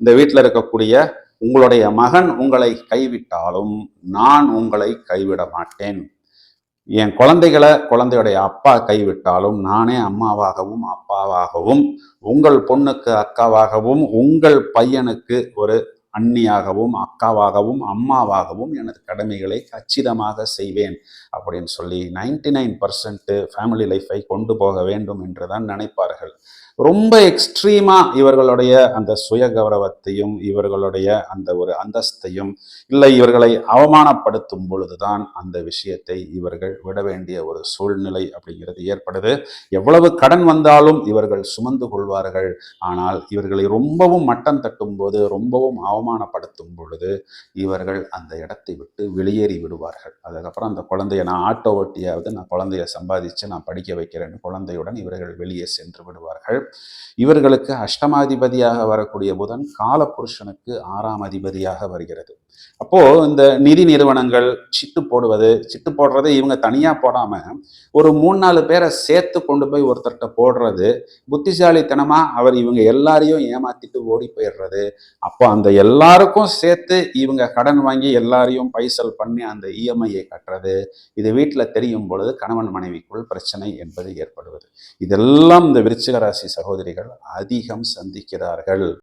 இந்த வீட்டில் இருக்கக்கூடிய உங்களுடைய மகன் உங்களை கைவிட்டாலும் நான் உங்களை கைவிட மாட்டேன். என் குழந்தைகளை குழந்தையுடைய அப்பா கைவிட்டாலும் நானே அம்மாவாகவும் அப்பாவாகவும் உங்கள் பொண்ணுக்கு அக்காவாகவும் உங்கள் பையனுக்கு ஒரு அண்ணியாகவும் அக்காவாகவும் அம்மாவாகவும் எனது கடமைகளை கச்சிதமாக செய்வேன் அப்படின்னு சொல்லி நைன்டி நைன் பர்சன்ட் ஃபேமிலி லைஃப்பை கொண்டு போக வேண்டும் என்று தான் நினைப்பார்கள். ரொம்ப எக்ஸ்ட்ரீமாக இவர்களுடைய அந்த சுய கௌரவத்தையும் இவர்களுடைய அந்த ஒரு அந்தஸ்தையும் இல்லை இவர்களை அவமானப்படுத்தும் பொழுதுதான் அந்த விஷயத்தை இவர்கள் விட வேண்டிய ஒரு சூழ்நிலை அப்படிங்கிறது ஏற்படுது. எவ்வளவு கடன் வந்தாலும் இவர்கள் சுமந்து கொள்வார்கள். ஆனால் இவர்களை ரொம்பவும் மட்டம் தட்டும் போது ரொம்பவும் அவமானப்படுத்தும் பொழுது இவர்கள் அந்த இடத்தை விட்டு வெளியேறி விடுவார்கள். அதுக்கப்புறம் அந்த குழந்தைய நான் ஆட்டோ ஓட்டியாவது நான் குழந்தைய சம்பாதிச்சு நான் படிக்க வைக்கிறேன். குழந்தையுடன் இவர்கள் வெளியே சென்று விடுவார்கள். இவர்களுக்கு அஷ்டமாதிபதியாக வரக்கூடிய புதன் காலபுருஷனுக்கு ஆறாம் அதிபதியாக வருகிறது. அப்போ இந்த நிதி நிறுவனங்கள் சிட்டு போடுவது சிட்டு போடுறது இவங்க தனியா போடாம ஒரு மூணு நாலு பேரை சேர்த்து கொண்டு போய் ஒருத்தர்கிட்ட போடுறது புத்திசாலித்தனமா அவர் இவங்க எல்லாரையும் ஏமாத்திட்டு ஓடி போயிடுறது அப்போ அந்த எல்லாருக்கும் சேர்த்து இவங்க கடன் வாங்கி எல்லாரையும் பைசல் பண்ணி அந்த இஎம்ஐயை கட்டுறது இது வீட்டில் தெரியும் பொழுது கணவன் மனைவிக்குள் பிரச்சனை என்பது ஏற்படுவது. இதெல்லாம் இந்த விருச்சிக ராசி சகோதரிகள் அதிகம் சந்திக்கிறார்கள்.